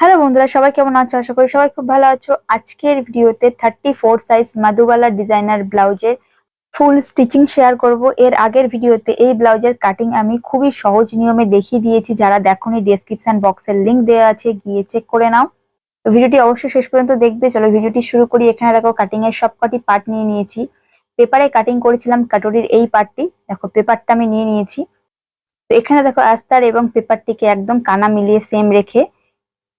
Hello বন্ধুরা, সবাই কেমন আছো? আশা করি সবাই খুব ভালো আছো। আজকের ভিডিওতে thirty four size Madhubala designer ব্লাউজের ফুল স্টিচিং শেয়ার করব। এর আগের ভিডিওতে এই ব্লাউজের কাটিং আমি খুবই সহজ নিয়মে দেখিয়ে দিয়েছি। যারা দেখোনি ডেসক্রিপশন বক্সের লিঙ্ক দেওয়া আছে, গিয়ে চেক করে নাও। ভিডিওটি অবশ্যই শেষ পর্যন্ত দেখবে। চলো ভিডিওটি শুরু করি। এখানে দেখো কাটিং এর সবকটি পার্ট নিয়ে নিয়েছি। পেপারে কাটিং করেছিলাম কাটরির এই পার্টটি দেখো পেপারটা আমি নিয়ে নিয়েছি। তো এখানে দেখো আস্তার এবং পেপারটিকে একদম কানা মিলিয়ে সেম রেখে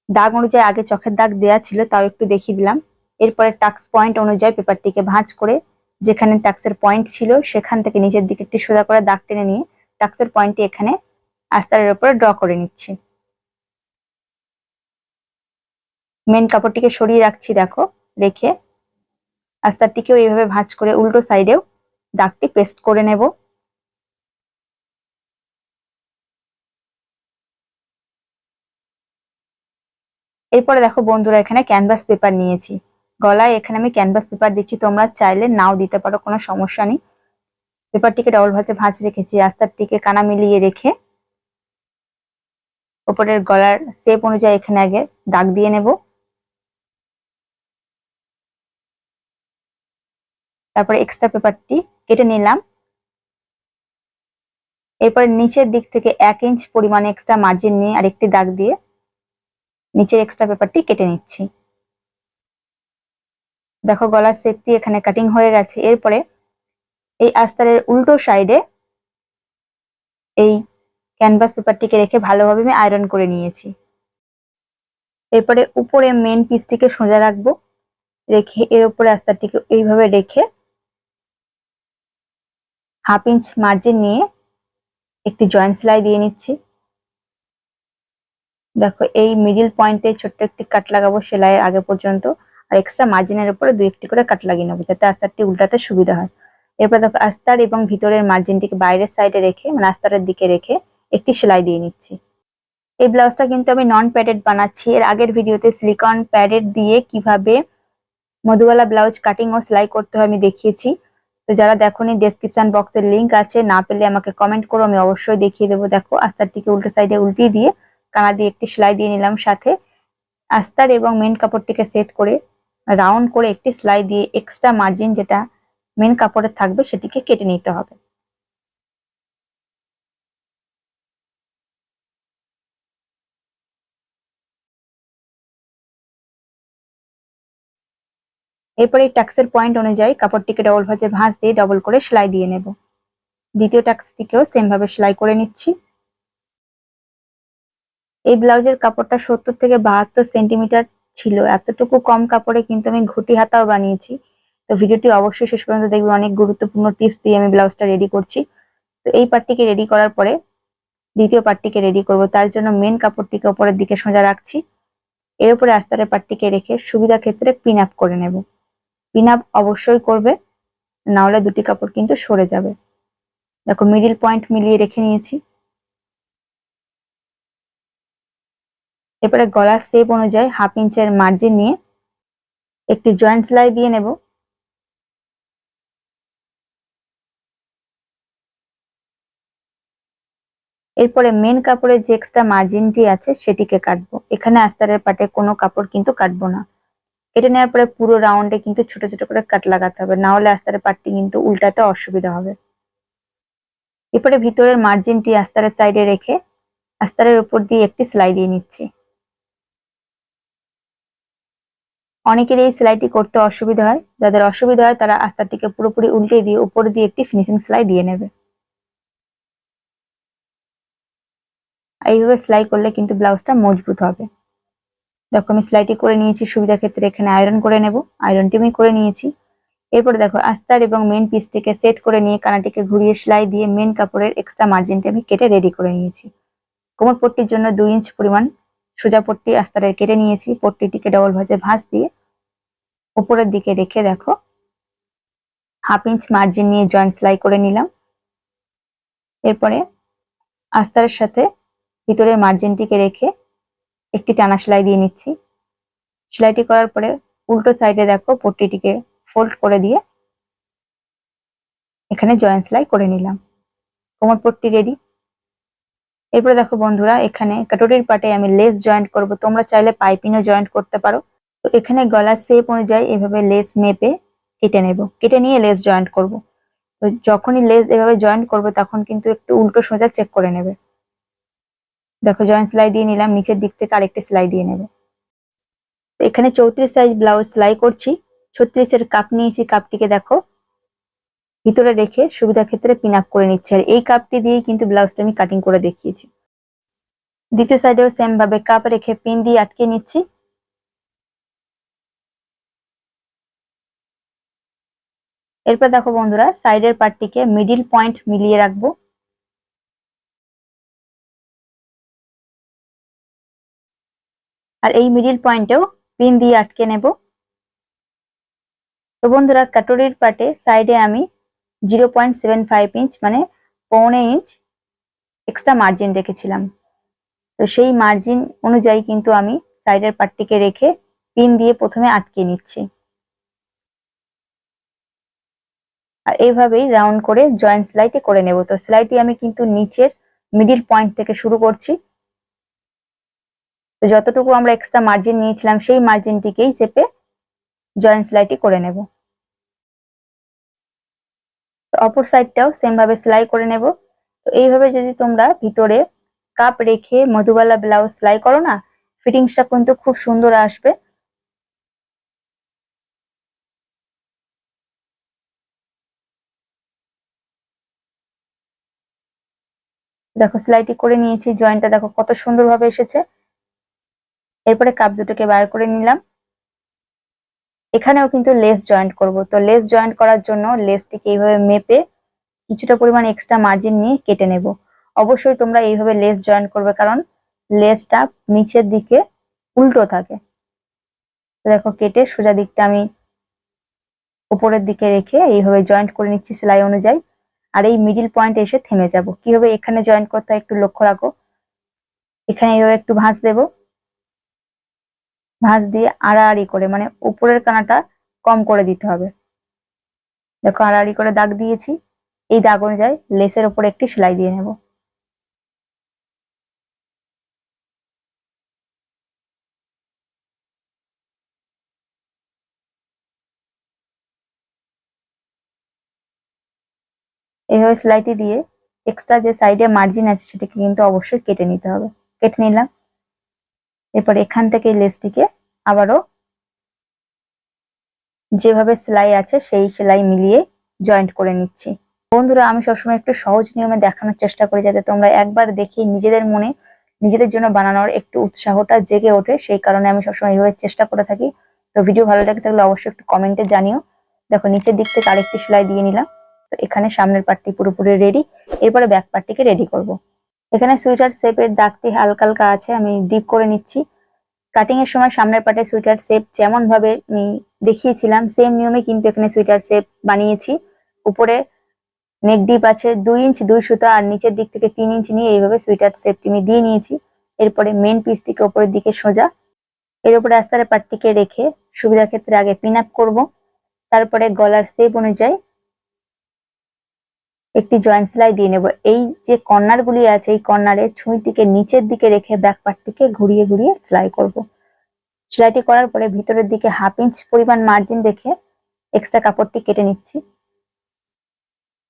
দাগ অনুযায়ী আগে চোখের দাগ দেয়া ছিল, তাও একটু দেখিয়ে দিলাম। এরপরে টাক্স পয়েন্ট অনুযায়ী পেপারটিকে ভাঁজ করে যেখানে টাক্সের পয়েন্ট ছিল, সেখান থেকে নিচের দিকে একটি সোজা করে দাগ টেনে নিয়ে টাক্সের পয়েন্টটি এখানে আস্তারের উপরে ড্র করে নিচ্ছি। মেন কাপড়টিকে সরিয়ে রাখছি, দেখো, রেখে। আস্তারটিকেও এইভাবে ভাঁজ করে উল্টো সাইডেও দাগটি পেস্ট করে নেব। এরপরে দেখো বন্ধুরা, এখানে ক্যানভাস পেপার নিয়েছি। গলায় এখানে আমি ক্যানভাস পেপার দিচ্ছি, তোমরা চাইলে নাও দিতে পারো, কোনো সমস্যা নেই। পেপারটিকে ডবল ভাঁজে ভাঁজ রেখেছি আস্তারটিকে কানা মিলিয়ে রেখে। ওপরের গলার শেপ অনুযায়ী এখানে আগে দাগ দিয়ে নেব। তারপরে এক্সট্রা পেপারটি কেটে নিলাম। এরপরে নিচের দিক থেকে এক ইঞ্চ পরিমাণে এক্সট্রা মার্জিন নিয়ে আরেকটি দাগ দিয়ে নিচের এক্সট্রা পেপারটি কেটে নিচ্ছি। দেখো গলার সেটটি এখানে কাটিং হয়ে গেছে। এরপরে এই আস্তারের উল্টো সাইডে এই ক্যানভাস পেপারটিকে রেখে ভালোভাবে আমি আয়রন করে নিয়েছি। এরপরে উপরে মেন পিসটিকে সোজা রাখব। রেখে এর উপরে আস্তারটিকে এইভাবে রেখে হাফ ইঞ্চ মার্জিন নিয়ে একটি জয়েন্ট সেলাই দিয়ে নিচ্ছি। দেখো, এই মিডিল পয়েন্টে ছোট্ট একটি কাট লাগাবো সেলাইয়ের আগে পর্যন্ত, আর এক্সট্রা মার্জিনের উপরে দু একটি করে কাট লাগিয়ে নেব, যাতে আস্তারটি উল্টাতে সুবিধা হয়। এরপর দেখো, আস্তার এবং ভিতরের মার্জিনটিকে বাইরের সাইডে রেখে মানে আস্তারের দিকে রেখে একটি সেলাই দিয়ে নিচ্ছি। এই ব্লাউজটা কিন্তু আমি নন প্যাডেড বানাচ্ছি। এর আগের ভিডিওতে সিলিকন প্যাডেড দিয়ে কীভাবে মধুবালা ব্লাউজ কাটিং ও সেলাই করতে হয় আমি দেখিয়েছি। তো যারা দেখোনি ডেসক্রিপশন বক্সের লিঙ্ক আছে, না পেলে আমাকে কমেন্ট করো, আমি অবশ্যই দেখিয়ে দেবো। দেখো, আস্তারটিকে উল্টো সাইডে উল্টিয়ে দিয়ে কানা দিয়ে একটি সেলাই দিয়ে নিলাম সাথে। আস্তার এবং মেন কাপড়টিকে সেট করে রাউন্ড করে একটি সেলাই দিয়ে এক্সট্রা মার্জিন যেটা মেন কাপড়ে থাকবে সেটিকে কেটে নিতে হবে। এরপরে এই টাক্সের পয়েন্ট অনুযায়ী কাপড়টিকে ডবল ভাজে ভাঁজ দিয়ে ডবল করে সেলাই দিয়ে নেব। দ্বিতীয় টাক্সটিকেও সেম ভাবে সেলাই করে নিচ্ছি। এই ব্লাউজের কাপড়টা সত্তর থেকে বাহাত্তর সেন্টিমিটার ছিল। এতটুকু কম কাপড়ে কিন্তু আমি ঘুটি হাতাও বানিয়েছি। তো ভিডিওটি অবশ্যই শেষ পর্যন্ত দেখবে। অনেক গুরুত্বপূর্ণ টিপস দিয়ে আমি ব্লাউজটা রেডি করছি। তো এই পার্টটিকে রেডি করার পরে দ্বিতীয় পার্টটিকে রেডি করব। তার জন্য মেন কাপড়টিকে ওপরের দিকে সোজা রাখছি। এর উপরে আস্তারের পার্টটিকে রেখে সুবিধা ক্ষেত্রে পিন আপ করে নেব। পিন আপ অবশ্যই করবে না হলে দুটি কাপড় কিন্তু সরে যাবে। দেখো মিডিল পয়েন্ট মিলিয়ে রেখে নিয়েছি। এরপরে গলার শেপ অনুযায়ী হাফ ইঞ্চের মার্জিন নিয়ে একটি জয়েন্ট সেলাই দিয়ে নেব। এরপরে মেন কাপড়ের যে এক্সট্রা মার্জিনটি আছে সেটিকে কাটবো। এখানে আস্তারের পাটে কোনো কাপড় কিন্তু কাটবো না। কেটে নেওয়ার পরে পুরো রাউন্ডে কিন্তু ছোট ছোট করে কাট লাগাতে হবে। না হলে আস্তারের পাটটি কিন্তু উল্টাতে অসুবিধা হবে। এরপরে ভিতরের মার্জিনটি আস্তারের সাইডে রেখে আস্তারের উপর দিয়ে একটি সেলাই দিয়ে নিচ্ছি। অনেকের এই সেলাইটি করতে অসুবিধা হয়। যাদের অসুবিধা হয়, তারা আস্তারটিকে পুরোপুরি উল্টে দিয়ে, উপরে দিয়ে একটি ফিনিশিং সেলাই দিয়ে নেবে। এইভাবে সেলাই করলে কিন্তু ব্লাউজটা মজবুত হবে। দেখো, আমি সেলাইটি করে নিয়েছি, সুবিধা ক্ষেত্রে এখানে আয়রন করে নেব। আয়রনটি আমি করে নিয়েছি। এরপরে দেখো, আস্তার এবং মেন পিসটিকে সেট করে নিয়ে কানাটিকে ঘুরিয়ে সেলাই দিয়ে মেন কাপড়ের এক্সট্রা মার্জিনটি আমি কেটে রেডি করে নিয়েছি। কোমর পট্টির জন্য দুই ইঞ্চ পরিমাণ সোজা পট্টি আস্তারের কেটে নিয়েছি। পট্টিটিকে ডবল ভাজে ভাঁজ দিয়ে উপরের দিকে রেখে দেখো। হাফ ইঞ্চ মার্জিন নিয়ে জয়েন্ট সেলাই করে নিলাম। এরপরে আস্তারের সাথে ভিতরের মার্জিনটিকে রেখে একটি টানা সেলাই দিয়ে নিচ্ছি। সেলাইটি করার পরে উল্টো সাইডে দেখো পট্টিটিকে ফোল্ড করে দিয়ে এখানে জয়েন্ট সেলাই করে নিলাম। কোমর পট্টি রেডি এরপরে দেখো বন্ধুরা, এখানে কাটোরির পাটে আমি লেস জয়েন্ট করব। তোমরা চাইলে পাইপিংও জয়েন্ট করতে পারো। তো এখানে গলার শেপ অনুযায়ী এভাবে লেস মেপে কেটে নেব। কেটে নিয়ে লেস জয়েন্ট করব। তো যখনই লেস এভাবে জয়েন্ট করবে, তখন কিন্তু একটু উল্টো সোজা চেক করে নেবে। দেখো জয়েন্ট সেলাই দিয়ে নিলাম, নিচের দিক থেকে আরেকটি সেলাই দিয়ে নেবে। তো এখানে চৌত্রিশ সাইজ ব্লাউজ সেলাই করছি। ছত্রিশের কাপ নিয়েছি কাপটিকে দেখো। ভিতরে রেখে সুবিধা ক্ষেত্রে পিন আপ করে নিচ্ছে। আর এই কাপটি দিয়েই কিন্তু ব্লাউজটা আমি কাটিং করে দেখিয়েছি। দ্বিতীয় সাইডেও সেম ভাবে কাপ রেখে পিন দিয়ে আটকে নিচ্ছি। এরপর দেখো বন্ধুরা সাইডের পার্টটিকে মিডিল পয়েন্ট মিলিয়ে রাখব। আর এই মিডিল পয়েন্টেও পিন দিয়ে আটকে নেব। তো বন্ধুরা, কাটোরির পাটে সাইডে আমি zero point seven five inch মানে পৌনে ইঞ্চ এক্সট্রা মার্জিন রেখেছিলাম। তো সেই মার্জিন অনুযায়ী কিন্তু আমি সাইডের পাটটিকে রেখে পিন দিয়ে প্রথমে আটকে নিচ্ছি। আর এইভাবেই রাউন্ড করে জয়েন্ট সেলাইটি করে নেব। তো সেলাইটি আমি কিন্তু নিচের মিডিল পয়েন্ট থেকে শুরু করছি। তো যতটুকু আমরা এক্সট্রা মার্জিন নিয়েছিলাম, সেই মার্জিনটিকেই চেপে জয়েন্ট সেলাইটি করে নেব। অপর সাইডটাও সেম ভাবে সেলাই করে নেব। তো এইভাবে যদি তোমরা ভিতরে কাপ রেখে মধুবালা ব্লাউজ সেলাই করো না ফিটিংসটা কিন্তু খুব সুন্দর আসবে। দেখো, সেলাইটি করে নিয়েছি, জয়েন্টটা দেখো কত সুন্দরভাবে এসেছে। এরপরে কাপ দুটোকে বার করে নিলাম। এখানেও কিন্তু লেস জয়েন্ট করব। তো লেস জয়েন্ট করার জন্য লেসটিকে এইভাবে মেপে কিছুটা পরিমাণ এক্সট্রা মার্জিন নিয়ে কেটে নেব। অবশ্যই তোমরা এইভাবে লেস জয়েন্ট করবে, কারণ লেসটা নিচের দিকে উল্টো থাকে। দেখো, কেটে সোজা দিকটা আমি উপরের দিকে রেখে এইভাবে জয়েন্ট করে নিচ্ছি সেলাই অনুযায়ী। আর এই মিডিল পয়েন্ট এসে থেমে যাব। কীভাবে এখানে জয়েন করতে হয় একটু লক্ষ্য রাখো। এখানে এইভাবে একটু ভাঁজ দেব। ভাঁজ দিয়ে আড়াআড়ি করে মানে উপরের কানাটা কম করে দিতে হবে। দেখো আড়াআড়ি করে দাগ দিয়েছি। এই দাগ অনুযায়ী লেসের উপর একটি সেলাই দিয়ে নেব। এইভাবে সেলাইটি দিয়ে এক্সট্রা যে সাইডে মার্জিন আছে সেটাকে কিন্তু অবশ্যই কেটে নিতে হবে। কেটে নিলাম। এরপর এখান থেকে লেসটিকে আবারও যেভাবে সেলাই আছে সেই সেলাই মিলিয়ে জয়েন্ট করে নিচ্ছি। বন্ধুরা, আমি সবসময় একটু সহজ নিয়মে দেখানোর চেষ্টা করি যাতে তোমরা একবার দেখে নিজেদের মনে, নিজেদের জন্য বানানোর একটু উৎসাহটা জেগে ওঠে। সেই কারণে আমি সবসময় এইভাবে চেষ্টা করে থাকি। তো ভিডিও ভালো লাগে থাকলে অবশ্যই একটু কমেন্টে জানিও। দেখো, নিচের দিক থেকে আরেকটি সেলাই দিয়ে নিলাম। এখানে সামনের পার্টটি পুরোপুরি রেডি এরপরে ব্যাক পার্টটিকে রেডি করব। এখানে সুইটার শেপের দাগটি হালকা হালকা আছে, আমি ডিপ করে নিচ্ছি। কাটিং এর সময় সামনের পাটে সুইটার শেপ যেমন ভাবে আমি দেখিয়েছিলাম সেম নিয়মে কিন্তু এখানে সুইটার শেপ বানিয়েছি। উপরে নেক ডিপ আছে, দুই ইঞ্চ দুই সুতা, আর নিচের দিক থেকে তিন ইঞ্চ নিয়ে এইভাবে সুইটার শেপটি আমি দিয়ে নিয়েছি। এরপরে মেন পিসটিকে উপরের দিকে সোজা। এর উপরে আস্তারে পাটটিকে রেখে সুবিধার ক্ষেত্রে আগে পিন আপ করব। তারপরে গলার শেপ অনুযায়ী একটি জয়েন্ট সেলাই দিয়ে নেব। এই যে কর্নার গুলি আছে, এই কর্নারের ছুঁইটিকে নিচের দিকে রেখে ব্যাক পার্টটিকে ঘুরিয়ে ঘুরিয়ে সেলাই করব। সেলাইটি করার পরে ভিতরের দিকে হাফ ইঞ্চ পরিমাণ মার্জিন রেখে এক্সট্রা কাপড়টি কেটে নিচ্ছি।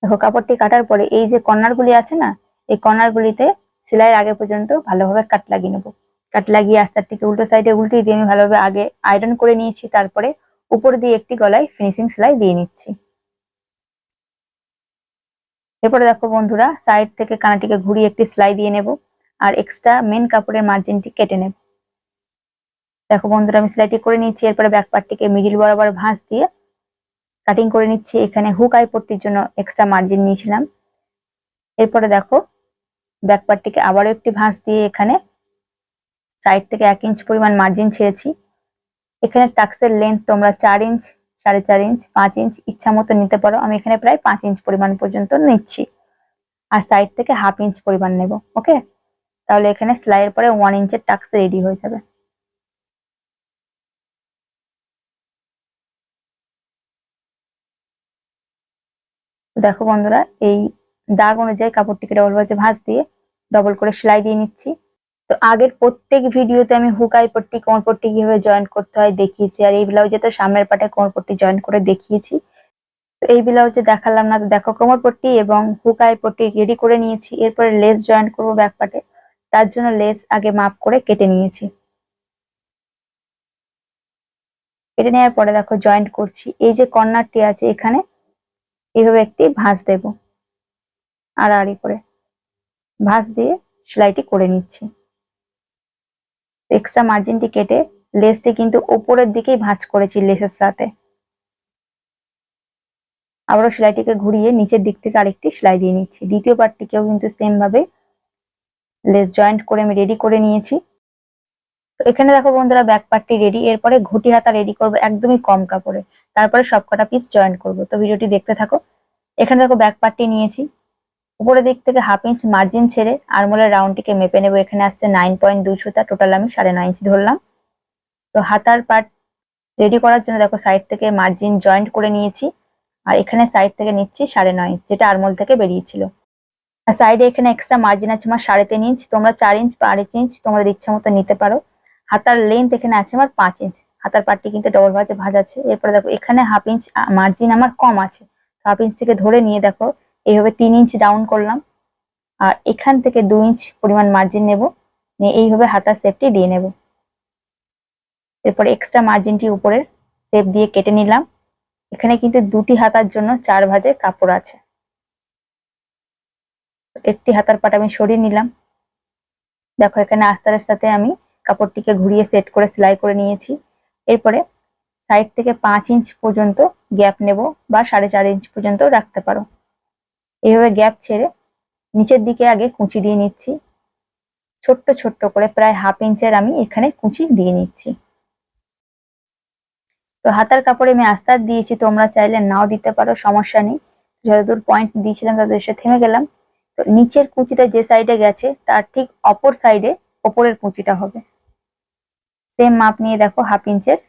দেখো, কাপড়টি কাটার পরে এই যে কর্নার গুলি আছে না, এই কর্নার গুলিতে সেলাইয়ের আগে পর্যন্ত ভালোভাবে কাট লাগিয়ে নেব। কাট লাগিয়ে আস্তারটিকে উল্টো সাইডে উল্টে দিয়ে আমি ভালোভাবে আগে আয়রন করে নিয়েছি, তারপরে উপর দিয়ে একটি গলায় ফিনিশিং সেলাই দিয়ে নিচ্ছি। এরপরে দেখো বন্ধুরা সাইড থেকে কানাটিকে ঘুরিয়ে একটি সেলাই দিয়ে নেব আর এক্সট্রা মেন কাপড়ের মার্জিনটি কেটে নেব। দেখো বন্ধুরা, আমি সেলাইটি করে নিচ্ছি এরপরে ব্যাক পার্টটিকে মিডিল বরাবর ভাঁজ দিয়ে কাটিং করে নিচ্ছি। এখানে হুক আই পট্টির জন্য এক্সট্রা মার্জিন নিয়েছিলাম। এরপরে দেখো ব্যাক পার্টটিকে আবারও একটি ভাঁজ দিয়ে এখানে সাইড থেকে এক ইঞ্চ পরিমাণ মার্জিন ছেড়েছি। এখানে টাক্সের লেন্থ তোমরা চার ইঞ্চ সাড়ে চার ইঞ্চ পাঁচ ইঞ্চ ইচ্ছা মতো নিতে পারো। আমি এখানে প্রায় পাঁচ ইঞ্চ পরিমাণ পর্যন্ত নিচ্ছি। আর সাইড থেকে হাফ ইঞ্চ পরিমাণ নেব ওকে তাহলে এখানে সেলাইয়ের পরে ওয়ান ইঞ্চের টাক্স রেডি হয়ে যাবে। দেখো বন্ধুরা, এই দাগ অনুযায়ী কাপড়টিকে ডবল ভাঁজ দিয়ে ডবল করে সেলাই দিয়ে নিচ্ছি। তো আগের প্রত্যেক ভিডিওতে আমি হুকাই পট্টি, কোমর পট্টি কীভাবে জয়েন করতে হয় দেখিয়েছি, আর এই ব্লাউজে তো সামনের পাটে কোমর পট্টি জয়েন করে দেখিয়েছি। তো এই ব্লাউজে দেখালাম না, তো দেখো কোমর পট্টি এবং হুকাই পট্টি রেডি করে নিয়েছি, এরপরে লেস জয়েন করব ব্যাক পাটে। তার জন্য লেস আগে মাপ করে কেটে নিয়েছি। কেটে নেওয়ার পরে দেখো জয়েন্ট করছি। এই যে কর্নারটি আছে এখানে এইভাবে একটি ভাঁজ দেব। আড়াআড়ি করে। ভাঁজ দিয়ে সেলাইটি করে নিচ্ছি। এক্সট্রা মার্জিনটি কেটে লেসটি কিন্তু ওপরের দিকেই ভাঁজ করেছি লেসের সাথে। আবারও সেলাইটিকে ঘুরিয়ে নিচের দিক থেকে আরেকটি সেলাই দিয়ে নিচ্ছি। দ্বিতীয় পার্টটিকেও কিন্তু সেম ভাবে লেস জয়েন্ট করে আমি রেডি করে নিয়েছি। তো এখানে দেখো বন্ধুরা ব্যাক পার্টটি রেডি এরপরে ঘুটি হাতা রেডি করব একদমই কম কাপড়ে। তারপরে সব কটা পিস জয়েন্ট করব। তো ভিডিওটি দেখতে থাকো। এখানে দেখো ব্যাক পার্টটি নিয়েছি। উপরের দিক থেকে হাফ ইঞ্চ মার্জিন ছেড়ে আরমোলের রাউন্ডটিকে মেপে নেব। এখানে আসছে নাইন পয়েন্ট দুই সুতা টোটাল আমি সাড়ে নয় ইঞ্চ ধরলাম। তো হাতার পার্ট রেডি করার জন্য দেখো সাইড থেকে মার্জিন জয়েন্ট করে নিয়েছি। আর এখানে সাইড থেকে নিচ্ছি সাড়ে নয় ইঞ্চ যেটা আরমোল থেকে বেরিয়েছিল। আর সাইডে এখানে এক্সট্রা মার্জিন আছে আমার সাড়ে তিন ইঞ্চ তোমরা চার ইঞ্চ বা আড়াইচ ইঞ্চ তোমাদের ইচ্ছা মতো নিতে পারো। হাতার লেন্থ এখানে আছে আমার পাঁচ ইঞ্চ হাতার পাটটি কিন্তু ডবল ভাজে ভাজ আছে। এরপরে দেখো এখানে হাফ ইঞ্চ মার্জিন আমার কম আছে। হাফ ইঞ্চ থেকে ধরে নিয়ে দেখো এইভাবে তিন ইঞ্চ ডাউন করলাম। আর এখান থেকে দু ইঞ্চ পরিমাণ মার্জিন নেব। নিয়ে এইভাবে হাতার শেপটি দিয়ে নেব। এরপরে এক্সট্রা মার্জিনটি উপরের শেপ দিয়ে কেটে নিলাম। এখানে কিন্তু দুটি হাতার জন্য চার ভাজে কাপড় আছে। একটি হাতার পাট আমি সরিয়ে নিলাম। দেখো, এখানে আস্তারের সাথে আমি কাপড়টিকে ঘুরিয়ে সেট করে সেলাই করে নিয়েছি। এরপরে সাইড থেকে পাঁচ ইঞ্চ পর্যন্ত গ্যাপ নেব বা সাড়ে চার ইঞ্চ পর্যন্ত রাখতে পারো। এইভাবে গ্যাপ ছেড়ে নিচের দিকে আগে কুচি দিয়ে নিচ্ছি। ছোট্ট ছোট্ট করে প্রায় হাফ ইঞ্চের আমি এখানে কুচি দিয়ে নিচ্ছি। তো হাতার কাপড়ে আমি আস্তার দিয়েছি, তোমরা চাইলে নাও দিতে পারো, সমস্যা নেই। যতদূর পয়েন্ট দিয়েছিলাম, ততদূর এসে থেমে গেলাম। তো নিচের কুচিটা যে সাইডে গেছে, তার ঠিক অপর সাইডে ওপরের কুচিটা হবে। সেম মাপ নিয়ে দেখো হাফ ইঞ্চের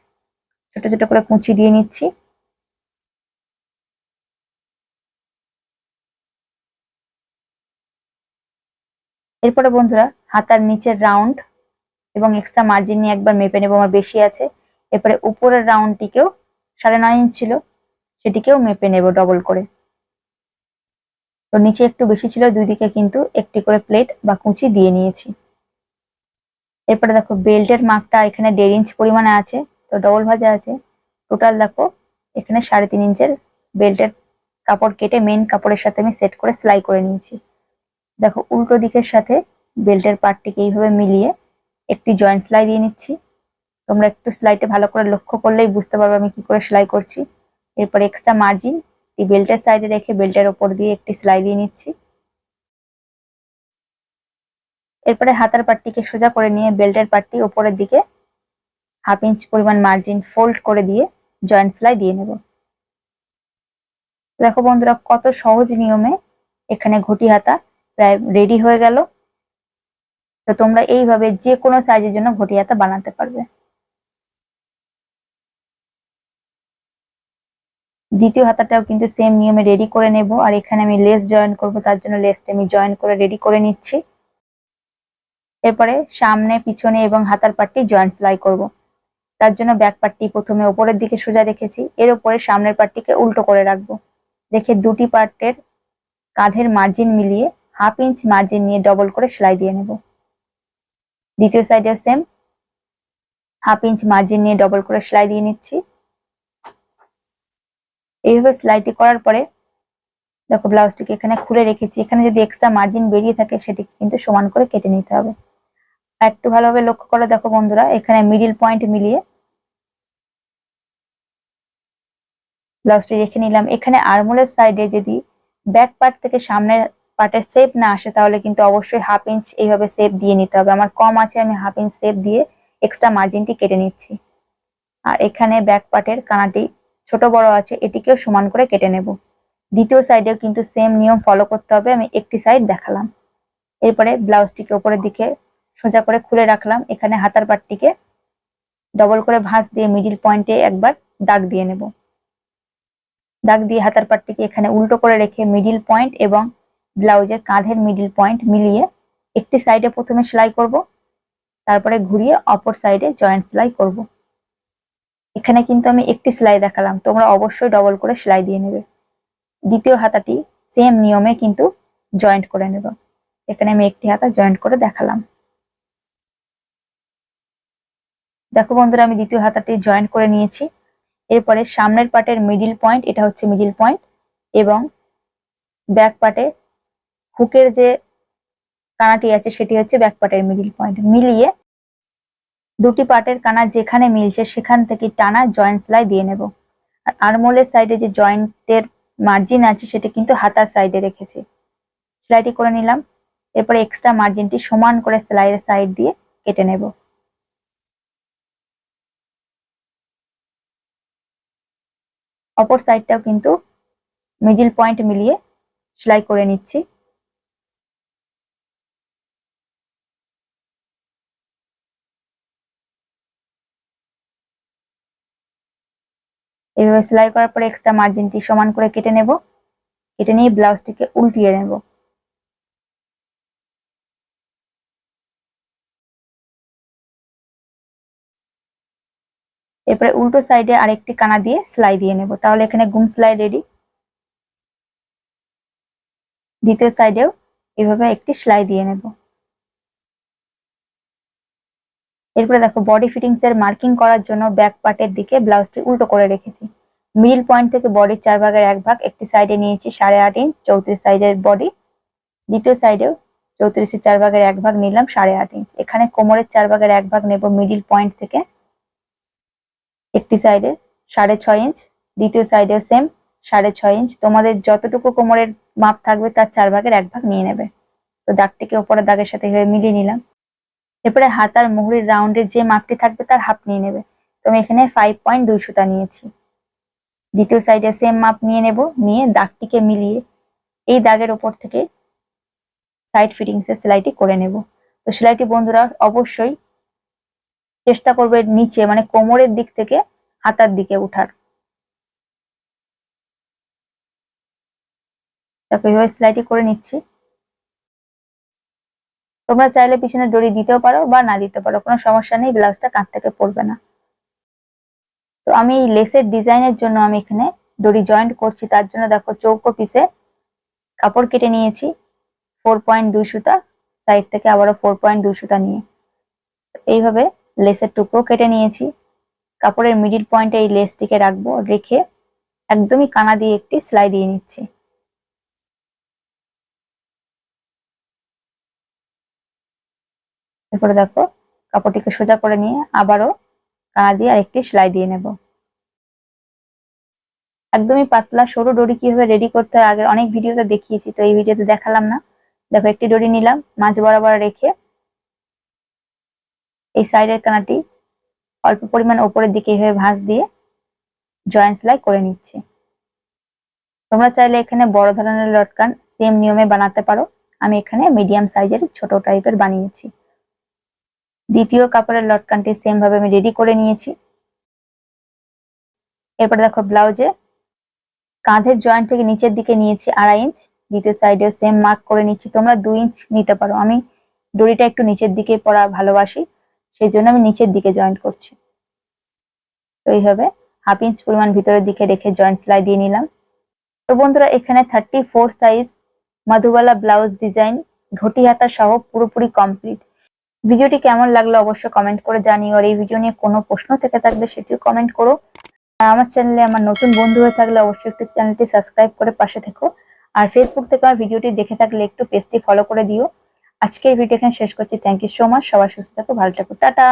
ছোট ছোট করে কুচি দিয়ে নিচ্ছি। এরপরে বন্ধুরা, হাতার নিচের রাউন্ড এবং এক্সট্রা মার্জিন নিয়ে একবার মেপে নেব, আমার বেশি আছে। এরপরে উপরের রাউন্ডটিকেও সাড়ে নয় ইঞ্চ ছিল, সেটিকেও মেপে নেব ডবল করে। তো নিচে একটু বেশি ছিল দুই দিকে কিন্তু একটি করে প্লেট বা কুচি দিয়ে নিয়েছি। এরপরে দেখো বেল্টের মাপটা এখানে দেড় ইঞ্চ পরিমাণে আছে, তো ডবল ভাজা আছে। টোটাল দেখো, এখানে সাড়ে তিন ইঞ্চের বেল্টের কাপড় কেটে মেন কাপড়ের সাথে আমি সেট করে সেলাই করে নিয়েছি। দেখো, উল্টো দিকের সাথে বেল্টের পার্টটিকে এইভাবে মিলিয়ে একটি জয়েন্ট সেলাই দিয়ে নিচ্ছি। তোমরা একটু সেলাইটা ভালো করে লক্ষ্য করলেই বুঝতে পারবে আমি কি করে সেলাই করছি। এরপর এক্সট্রা মার্জিন এই বেল্টের সাইডে রেখে বেল্টের ওপর দিয়ে একটি সেলাই দিয়ে নিচ্ছি। এরপরে হাতার পাটটিকে সোজা করে নিয়ে বেল্টের পাটটি ওপরের দিকে হাফ ইঞ্চ পরিমাণ মার্জিন ফোল্ড করে দিয়ে জয়েন্ট সেলাই দিয়ে নেব। দেখো বন্ধুরা, কত সহজ নিয়মে এখানে ঘটি হাতা প্রায় রেডি হয়ে গেল। তো তোমরা এইভাবে যে কোনো সাইজের জন্য ঘটি হাতা বানাতে পারবে। দ্বিতীয় হাতাটাও কিন্তু সেম নিয়মে রেডি করে নেব। আর এখানে আমি লেস জয়েন করব, তার জন্য লেসটা আমি জয়েন করে রেডি করে নিচ্ছি। এরপরে সামনে, পিছনে এবং হাতার পাটটি জয়েন্ট সেলাই করব। তার জন্য ব্যাক পার্টটি প্রথমে ওপরের দিকে সোজা রেখেছি। এর উপরে সামনের পার্টটিকে উল্টো করে রাখব। রেখে দুটি পার্টের কাঁধের মার্জিন মিলিয়ে হাফ ইঞ্চ মার্জিন নিয়ে ডবল করে সেলাই দিয়ে নেব। দ্বিতীয় সাইডে সেম হাফ ইঞ্চ মার্জিন নিয়ে ডবল করে সেলাই দিয়ে নিচ্ছি। এইভাবে সেলাইটি করার পরে, দেখো ব্লাউজটিকে এখানে খুলে রেখেছি। এখানে যদি এক্সট্রা মার্জিন বেরিয়ে থাকে সেটি কিন্তু সমান করে কেটে নিতে হবে। একটু ভালোভাবে লক্ষ্য করে, দেখো বন্ধুরা, এখানে মিডিল পয়েন্ট মিলিয়ে ব্লাউজটি রেখে নিলাম। এখানে আরমোলের সাইডে যদি ব্যাক পার্ট থেকে সামনের পার্টের শেপ না আসে, তাহলে কিন্তু অবশ্যই হাফ ইঞ্চ এইভাবে শেপ দিয়ে নিতে হবে। আমার কম আছে, আমি হাফ ইঞ্চ শেপ দিয়ে এক্সট্রা মার্জিনটি কেটে নিচ্ছি। আর এখানে ব্যাক পাটের কানাটি ছোট বড় আছে, এটিকেও সমান করে কেটে নেব। দ্বিতীয় সাইডেও কিন্তু সেম নিয়ম ফলো করতে হবে, আমি একটি সাইড দেখালাম। এরপরে ব্লাউজটিকে উপরের দিকে সোজা করে খুলে রাখলাম, এখানে হাতার পাটটিকে ডবল করে ভাঁজ দিয়ে মিডিল পয়েন্টে একবার দাগ দিয়ে নেব। দাগ দিয়ে হাতার পাটটিকে এখানে উল্টো করে রেখে মিডিল পয়েন্ট এবং ব্লাউজের কাঁধের মিডিল পয়েন্ট মিলিয়ে একটি সাইডে প্রথমে সেলাই করব, তারপরে ঘুরিয়ে অপর সাইডে জয়েন্ট সেলাই করব। এখানে কিন্তু আমি একটি সেলাই দেখালাম, তোমরা অবশ্যই ডবল করে সেলাই দিয়ে নেবে। দ্বিতীয় হাতাটি সেম নিয়মে কিন্তু জয়েন্ট করে নেব। এখানে আমি একটি হাতা জয়েন্ট করে দেখালাম। দেখো বন্ধুরা, আমি দ্বিতীয় হাতাটি জয়েন্ট করে নিয়েছি। এরপরে সামনের পার্টের মিডিল পয়েন্ট এটা হচ্ছে মিডিল পয়েন্ট এবং ব্যাক পার্টে হুকের যে কানাটি আছে, সেটি হচ্ছে ব্যাক পার্টের মিডিল পয়েন্ট মিলিয়ে দুটি পার্টের কানা যেখানে মিলছে, সেখান থেকে টানা জয়েন্ট সেলাই দিয়ে নেব। আর আরমোলের সাইডে যে জয়েন্টের মার্জিন আছে, সেটা কিন্তু হাতার সাইডে রেখেছি। সেলাইটি করে নিলাম। এরপরে এক্সট্রা মার্জিনটি সমান করে সেলাইয়ের সাইড দিয়ে কেটে নেব। অপর সাইডটাও কিন্তু মিডিল পয়েন্ট মিলিয়ে সেলাই করে নিচ্ছি। এভাবে সেলাই করার পরে এক্সট্রা মার্জিনটি সমান করে কেটে নেব। কেটে নিয়ে ব্লাউজটিকে উল্টিয়ে নেব। এরপরে উল্টো সাইডে আরেকটি কানা দিয়ে সেলাই দিয়ে নেব। তাহলে এখানে গুম সেলাই রেডি দ্বিতীয় সাইডেও এভাবে একটি সেলাই দিয়ে নেব। এরপরে দেখো বডি ফিটিংস এর মার্কিং করার জন্য ব্যাক পার্টের দিকে ব্লাউজটি উল্টো করে রেখেছি। মিডিল পয়েন্ট থেকে বডির চার ভাগের এক ভাগ, একটি সাইডে নিয়েছি সাড়ে আট ইঞ্চ চৌত্রিশ সাইজের বডি দ্বিতীয় সাইডেও চৌত্রিশের চার ভাগের এক ভাগ নিলাম সাড়ে আট ইঞ্চ এখানে কোমরের চার ভাগের এক ভাগ নেব মিডিল পয়েন্ট থেকে, একটি সাইডে সাড়ে ছয় ইঞ্চ দ্বিতীয় সাইডেও সেম সাড়ে ছয় ইঞ্চ তোমাদের যতটুকু কোমরের মাপ থাকবে, তার চার ভাগের এক ভাগ নিয়ে নেবে। তো দাগটিকে ওপরের দাগের সাথে মিলিয়ে নিলাম। এরপরে হাতার মুহুরির রাউন্ডের যে মাপটি থাকবে তার হাফ নিয়ে নেবে। তো আমি এখানে ফাইভ পয়েন্ট দুই সুতা নিয়েছি। দ্বিতীয় সাইডে সেম মাপ নিয়ে নেব, নিয়ে দাগটিকে মিলিয়ে এই দাগের ওপর থেকে সাইড ফিটিংস এর সেলাইটি করে নেব। তো সেলাইটি বন্ধুরা, অবশ্যই চেষ্টা করবে নিচে মানে কোমরের দিক থেকে হাতার দিকে উঠার। তারপর এইভাবে সেলাইটি করে নিচ্ছি। তোমরা চাইলে পিছনে দড়ি দিতেও পারো বা না দিতে পারো, কোনো সমস্যা নেই, ব্লাউজটা কাঁধ থেকে পড়বে না। তো আমি লেসের ডিজাইনের জন্য আমি এখানে দড়ি জয়েন্ট করছি, তার জন্য দেখো চৌকো পিসে কাপড় কেটে নিয়েছি ফোর পয়েন্ট দুই সুতা সাইড থেকে আবারও ফোর পয়েন্ট দুই সুতা নিয়ে। এইভাবে লেসের টুকরো কেটে নিয়েছি, কাপড়ের মিডিল পয়েন্টে এই লেসটিকে রাখব, রেখে একদমই কানা দিয়ে একটি সেলাই দিয়ে নিচ্ছি। এরপরে দেখো, কাপড়টিকে সোজা করে নিয়ে আবারও কানা দিয়ে আরেকটি সেলাই দিয়ে নেব। একদমই পাতলা, সরু ডরি কীভাবে রেডি করতে হয় আগে অনেক ভিডিওতে দেখিয়েছি, তো এই ভিডিওতে দেখালাম না। দেখো, একটি ডরি নিলাম, মাঝ বরাবর রেখে এই সাইডের কানাটি অল্প পরিমাণ ওপরের দিকে এইভাবে ভাঁজ দিয়ে জয়েন্ট সেলাই করে নিচ্ছি। তোমরা চাইলে এখানে বড় ধরনের লটকান সেম নিয়মে বানাতে পারো। আমি এখানে মিডিয়াম সাইজের ছোট টাইপের বানিয়েছি। দ্বিতীয় কাপড়ের লটকানটি সেম ভাবে আমি রেডি করে নিয়েছি। এরপরে দেখো ব্লাউজে কাঁধের জয়েন্ট থেকে নিচের দিকে নিয়েছি আড়াই ইঞ্চ দ্বিতীয় সাইডে সেম মার্ক করে নিচ্ছি। তোমরা দুই ইঞ্চ নিতে পারো। আমি দড়িটা একটু নিচের দিকে পরা ভালোবাসি সেই জন্য আমি নিচের দিকে জয়েন্ট করছি। তো এইভাবে হাফ ইঞ্চ পরিমাণ ভিতরের দিকে রেখে জয়েন্ট সেলাই দিয়ে নিলাম। তো বন্ধুরা, এখানে thirty four size Madhubala blouse design ঘটি হাতা সহ পুরোপুরি কমপ্লিট ভিডিওটি কেমন লাগল অবশ্যই কমেন্ট করে জানিও। আর এই ভিডিও নিয়ে কোনো প্রশ্ন থেকে থাকলে সেটিও কমেন্ট করো। আর আমার চ্যানেলে আমার নতুন বন্ধু হয়ে থাকলে অবশ্যই একটু চ্যানেলটি সাবস্ক্রাইব করে পাশে থেকো। আর ফেসবুক থেকে আমার ভিডিওটি দেখে থাকলে একটু পেজটি ফলো করে দিও। আজকের ভিডিও এখানে শেষ করছি। থ্যাংক ইউ সো মাচ সবাই সুস্থ থাকো, ভালো থাকো। টাটা!